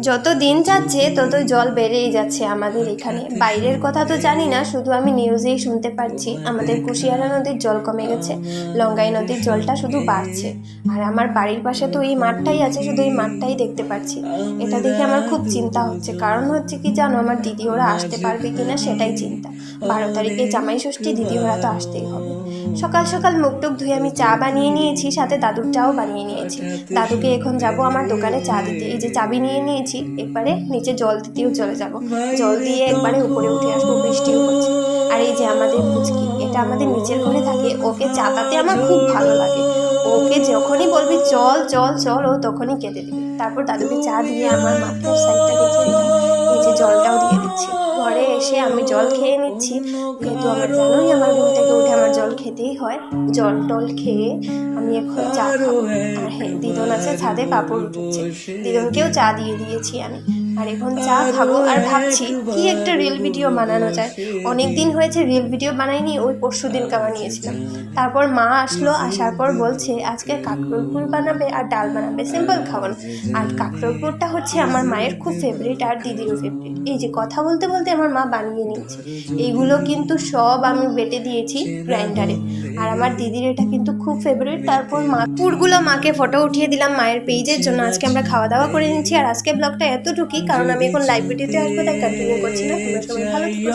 যত দিন যাচ্ছে, ততই জল বেড়েই যাচ্ছে আমাদের এখানে। বাইরের কথা তো জানি না, শুধু আমি নিউজেই শুনতে পারছি আমাদের কুশিয়ারা নদীর জল কমে গেছে, লঙ্গাই নদীর জলটা শুধু বাড়ছে। আর আমার বাড়ির পাশে তো এই মাঠটাই আছে, শুধু এই মাঠটাই দেখতে পাচ্ছি। এটা দেখে আমার খুব চিন্তা হচ্ছে। কারণ হচ্ছে কি জানো, আমার দিদি ওরা আসতে পারবে কিনা সেটাই চিন্তা। বারো তারিখে জামাই ষষ্ঠী দিদি ওরা তো আসতেই হবে। সকাল সকাল মুখ ধুয়ে আমি চা বানিয়ে নিয়েছি, সাথে দাদুর চাও বানিয়ে নিয়েছি। দাদুকে এখন যাব আমার দোকানে চা দিতে। এই যে চাবি নিয়ে নিয়েছি এবারে নিচে জল দিতেও চলে যাব। জল দিয়ে একবারে উপরে উঠে আসব, বৃষ্টিও হচ্ছে আর এই যে আমাদের পুচকি, এটা আমাদের নিচের ঘরে থাকে। ওকে চাতাতে আমার খুব ভালো লাগে। ওকে যখনই বলবি, চল চল চল, ও তখনই কেঁদে দেবে। তারপর দাদুকে চা দিয়ে আমার মাথার সাইডটা দেখিয়ে দিলাম। এই যে জলটাও এসে আমি জল খেয়ে নিচ্ছি। কিন্তু আমার জানোই আমার ঘুম থেকে উঠে আমার জল খেতেই হয়। জল টল খেয়ে আমি এখন চা খাব। আর হ্যাঁ দিদন আছে, ছাদে কাপড় উঠেছে। দিদনকেও চা দিয়ে দিয়েছি আমি। আর এখন চা খাব আর ভাবছি, কি একটা রিল ভিডিও বানানো যায়। অনেক দিন হয়েছে রিল ভিডিও বানাইনি, ওই পরশু দিনকা বানিয়েছিলাম। তারপর মা আসলো, আসার পর বলছে, আজকে কাঁকড়োর বানাবে আর ডাল বানাবে সিম্পল খাবার আর কাঁকড়োর হচ্ছে আমার মায়ের খুব ফেভারিট আর দিদিরও ফেভারিট এই যে কথা বলতে বলতে আমার মা বানিয়ে নিয়েছে। এইগুলো কিন্তু সব আমি বেটে দিয়েছি গ্রাইন্ডারে। আর আমার দিদির এটা কিন্তু খুব ফেভারিট তারপর মা, পুরগুলো মাকে ফটো উঠিয়ে দিলাম মায়ের পেজের জন্য। আজকে আমরা খাওয়া দাওয়া করে নিচ্ছি আর আজকে ব্লগটা এতটুকুই। কারণ আমি এখন লাইভ আসব তাই কন্টিনিউ করছি না তোমরা সবাই ভালো থেকো।